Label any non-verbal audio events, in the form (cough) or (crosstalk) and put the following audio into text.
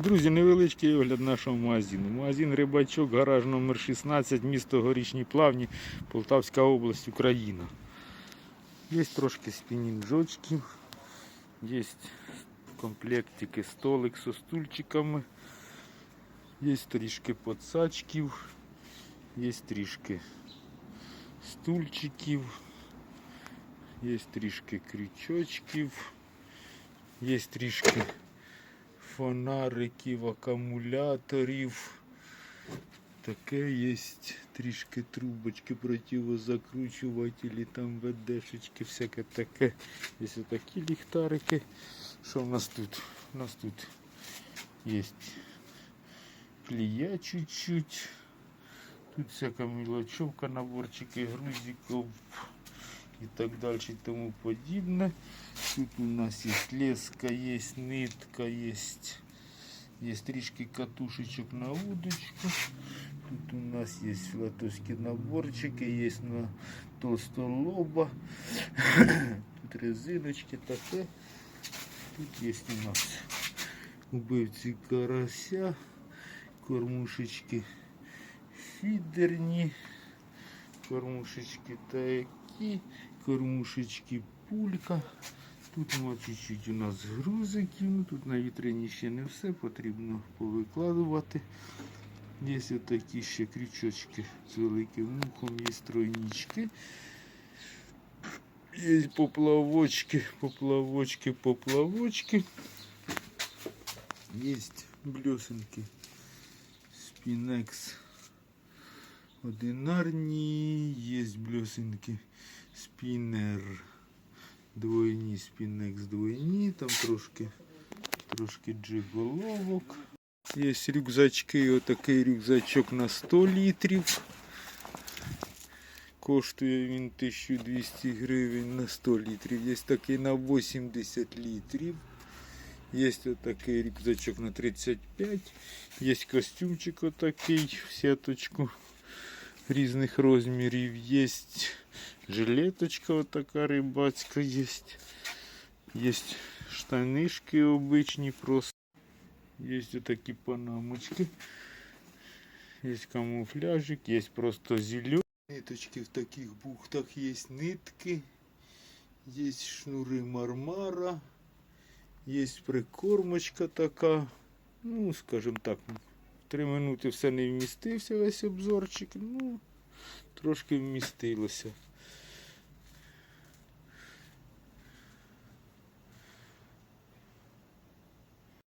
Друзі, невеличкий огляд нашого магазину. Магазин Рибачок, гараж номер 16, місто Горішні Плавні, Полтавська область, Україна. Є трошки спінінджочків, є комплектики столик зі стульчиками, є трішки подсачків, є трішки стульчиків, є трішки крючочків, є трішки фонариків, акумуляторів. Таке є трішки трубочки, противозакручувателі, там ведешечки, всяке таке. Є такі ліхтарики. Що в нас тут? У нас тут є клея чуть-чуть. Тут всяка мелочевка, наборчики грузиков и так дальше и тому подобное. Тут у нас есть леска, есть нитка, есть, есть трішки катушечек на удочку. Тут у нас есть филатовские наборчики, есть на толстолоба. (coughs) Тут резиночки таке. Тут есть у нас убивці карася, кормушечки фідерні, кормушечки такі, кормушечки пулька. Тут ну, чуть-чуть у нас грузиків, ну, тут на вітрині ще не все, потрібно повикладувати. Є такі ще крючочки з великим мухом, є тройнички. Є поплавочки, поплавочки, поплавочки. Є блесенки. Спінекс одинарні, є блесенки. Спінер. Двойні, спінекс двойні, там трошки, трошки джиголовок. Є рюкзачки, отакий рюкзачок на 100 літрів. Коштує він 1200 гривень на 100 літрів. Є такий на 80 літрів. Є отакий рюкзачок на 35. Є костюмчик отакий в сеточку різних розмірів. Є жилеточка отака рибацька є. Є штанишки обичні просто. Є отакі панамочки. Є камуфляжик, є просто зелені. Ниточки в таких бухтах є нитки. Є шнури мармара. Є прикормочка така. Ну, скажімо так, в три минути все не вмістився весь обзорчик. Ну, трошки вмістилося.